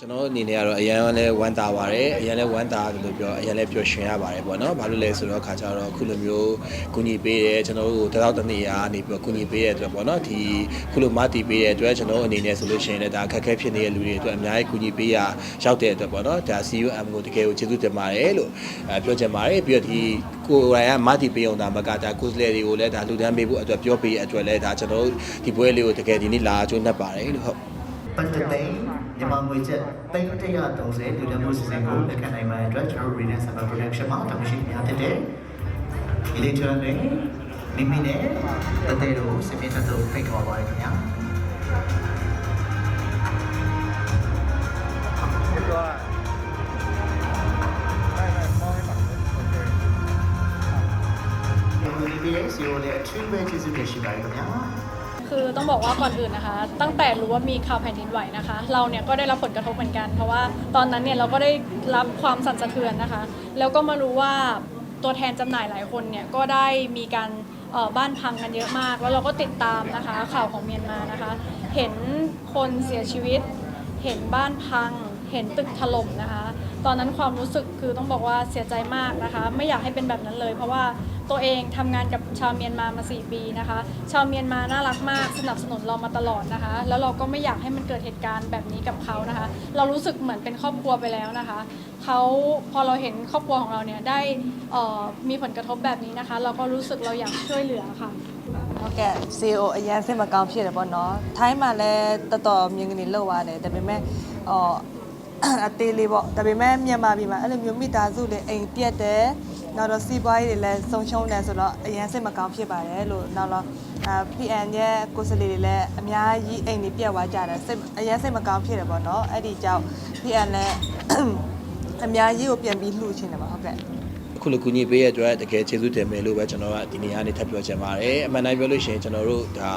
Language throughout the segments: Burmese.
ကျွန်တော်အနေနဲ့ကတော့အရန်လည်းဝမ်းသာပါတယ်အရန်လည်းဝမ်းသာတယ်လို့ပြောအရန်လည်းပျော်ရွှင်ရပါတယ်ပေါ့နော်ဘာလို့လဲဆိုတော့ခါကြတော့အခုလိုမျိုးကုညီပေးတယ်ကျွန်တော်တို့တသောက်တစ်နေ့ရာနေပြီးတော့ကုညီပေးတဲ့အတွက်ပေါ့နော်ဒီခုလိုမတီပေးတဲ့အတွက်ကျွန်တော်အနေနဲ့ဆိုလို့ရှိရင်လည်းဒါအခက်အခဲဖြစ်နေတဲ့လူတွေအတွက်အများကြီးကုညီပေးရရောက်တဲ့အတွက်ပေါ့နော်ဒါ CUM ကိုတကယ်ကိုကျေးဇူးတင်ပါတယ်လို့အဲပြောချင်ပါတယ်ပြီးတော့ဒီကိုယ်တိုင်ကမတီပေးအောင်ဒါမကဒါကိုယ်စလဲတွေကိုလည်းဒါလူတန်းပေးဖို့အတွက်ပြောပေးရအတွက်လည်းဒါကျွန်တော်တို့ဒီပွဲလေးကိုတကယ်ဒီနေ့လာကြိုးနှက်ပါတယ်လို့ဟုတ် ပတ်သက်တဲ့မြန်မာငွေကျပ်330လူတန်းမှုစီစဉ်ကိုလက်ခံနိုင်မှာအတွက်ကျွန်တော်တို့ Rena Summer Production မှာတာဝန်ရှိများဖြစ်တဲ့ Electron နဲ့မိမိနဲ့တတဲ့တို့စပင်းသက်တို့ဖိတ်ခေါ်ပါရခင်ဗျာဒီ BS ကိုလည်းအထူးပဲကျေးဇူးတင်ရှိပါတယ်ခင်ဗျာ คือต้องบอกว่าก่อนอื่นนะคะ ตั้งแต่รู้ว่ามีข่าวแผ่นดินไหวนะคะ เราเนี่ยก็ได้รับผลกระทบเหมือนกัน เพราะว่าตอนนั้นเนี่ยเราก็ได้รับความสั่นสะเทือนนะคะ แล้วก็มารู้ว่าตัวแทนจำหน่ายหลายคนเนี่ยก็ได้มีการบ้านพังกันเยอะมาก แล้วเราก็ติดตามนะคะ ข่าวของเมียนมานะคะ เห็นคนเสียชีวิต เห็นบ้านพัง เห็นตึกถล่มนะคะ ตอนนั้นความรู้สึกคือต้องบอกว่าเสียใจมากนะคะ ไม่อยากให้เป็นแบบนั้นเลย เพราะว่า ตัวเองทำงานกับชาวเมียนมามา 4 ปีนะคะ ชาวเมียนมาน่ารักมากสนับสนุนเรามาตลอดนะคะ แล้วเราก็ไม่อยากให้มันเกิดเหตุการณ์แบบนี้กับเขานะคะ เรารู้สึกเหมือนเป็นครอบครัวไปแล้วนะคะเขาพอเราเห็นครอบครัวของเราเนี่ยได้มีผลกระทบแบบนี้นะคะ เราก็รู้สึกเราอยากช่วยเหลือค่ะ ဟုတ်ကဲ့ CEO อရန်စိတ်မကောင်းဖြစ်တယ်ပေါ့နော်။ထိုင်းต่อလည်းတော်တော်မြင်ကနေလောက်ရတယ်ဒါပေမဲ့ဟောအသေးလေးပေါ့ဒါပေမဲ့မြန်မာပြည်မှာအဲ့လိုမျိုးမိသားစု။ နောက်တော့စီးပွားရေးတွေလည်းဆုံးရှုံးတယ်ဆိုတော့အရန်စိတ်မကောင်းဖြစ်ပါတယ်လို့နောက်တော့အာ PN ရဲ့ကိုယ်စားလှယ်တွေလည်းအများကြီးအိမ်တွေပြက်သွားကြတယ်စိတ်အရန်စိတ်မကောင်းဖြစ်တယ်ပေါ့နော်အဲ့ဒီကြောင့် PN လည်းအများကြီးကိုပြန်ပြီးလှူချင်တယ်ပါဟုတ်ကဲ့အခုလိုကူညီပေးရတဲ့အတွက်တကယ်ကျေးဇူးတင်မယ်လို့ပဲကျွန်တော်ကဒီနေရာနေထပ်ပြောချင်ပါတယ်အမှန်တိုင်းပြောလို့ရှိရင်ကျွန်တော်တို့ဒါ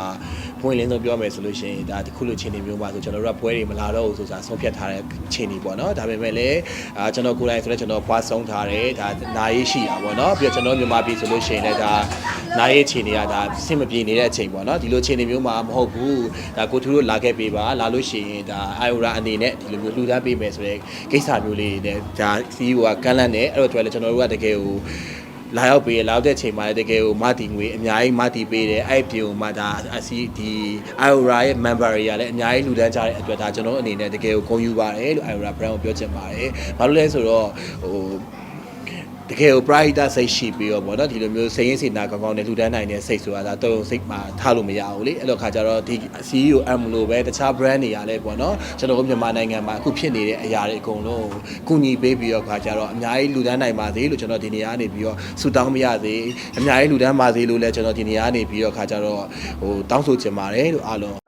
ပွင့်လင်းဆုံးပြောမယ်ဆိုလို့ရှိရင်ဒါဒီခုလိုခြေနေမျိုးပါဆိုကျွန်တော်တို့ကပွဲတွေမလာတော့ဘူးဆိုတာဆုံးဖြတ်ထားတဲ့ခြေနေပေါ့နော်ဒါပေမဲ့လည်းအာကျွန်တော်ကိုယ်တိုင်ဆိုတော့ကျွန်တော်ဖွာဆုံးထားတယ်ဒါနာရေးရှိတာပေါ့နော်ပြီးတော့ကျွန်တော်မြန်မာပြည်ဆိုလို့ရှိရင်လည်းဒါနာရေးခြေနေရဒါစင်မပြေနေတဲ့အချိန်ပေါ့နော်ဒီလိုခြေနေမျိုးမှာမဟုတ်ဘူးဒါကိုထူးတို့လာခဲ့ပေးပါလာလို့ရှိရင်ဒါအိုင်ယိုရာအနေနဲ့ဒီလိုမျိုးလှူဒန်းပေးမယ်ဆိုတဲ့ကိစ္စမျိုးလေးတွေနဲ့ဒါ CEO ကကန့်လန့်တယ်အဲ့တော့တွေ့လဲကျွန်တော်တို့ကတကယ်ကို လာရောက်ပေးရလာရောက်တဲ့ချိန်မှာလည်းတကယ်ကိုမတီငွေအများကြီးမတီပေးတယ်အဲ့ဒီကိုမှဒါအစီဒီ IORA ရဲ့ member တွေကလည်းအများကြီးလူတန်းကြတဲ့အတွက်ဒါကျွန်တော်အနေနဲ့တကယ်ကိုဂုဏ်ယူပါတယ်လို့ IORA brand ကိုပြောချင်ပါတယ်။ဘာလို့လဲဆိုတော့ဟို တကယ်ကိုပရိသတ်စိတ်ရှိပြီးတော့ဗောနော်ဒီလိုမျိုးစိတ်ရင်းစိတ်နာကောင်းကောင်းနဲ့လှူဒန်းနိုင်တဲ့စိတ်ဆိုတာဒါတော့စိတ်မှာထားလို့မရဘူးလေအဲ့လိုခါကျတော့ဒီ CEO အမ်လို့ပဲတခြား brand တွေကလည်းဗောနော်ကျွန်တော်တို့မြန်မာနိုင်ငံမှာအခုဖြစ်နေတဲ့အရာတွေအကုန်လုံးကူညီပေးပြီးတော့ခါကျတော့အများကြီးလှူဒန်းနိုင်ပါစေလို့ကျွန်တော်ဒီနေရာနေပြီးတော့ဆုတောင်းပါရစေအများကြီးလှူဒန်းပါစေလို့လည်းကျွန်တော်ဒီနေရာနေပြီးတော့ခါကျတော့ဟိုတောင်းဆိုချင်ပါတယ်လို့အားလုံး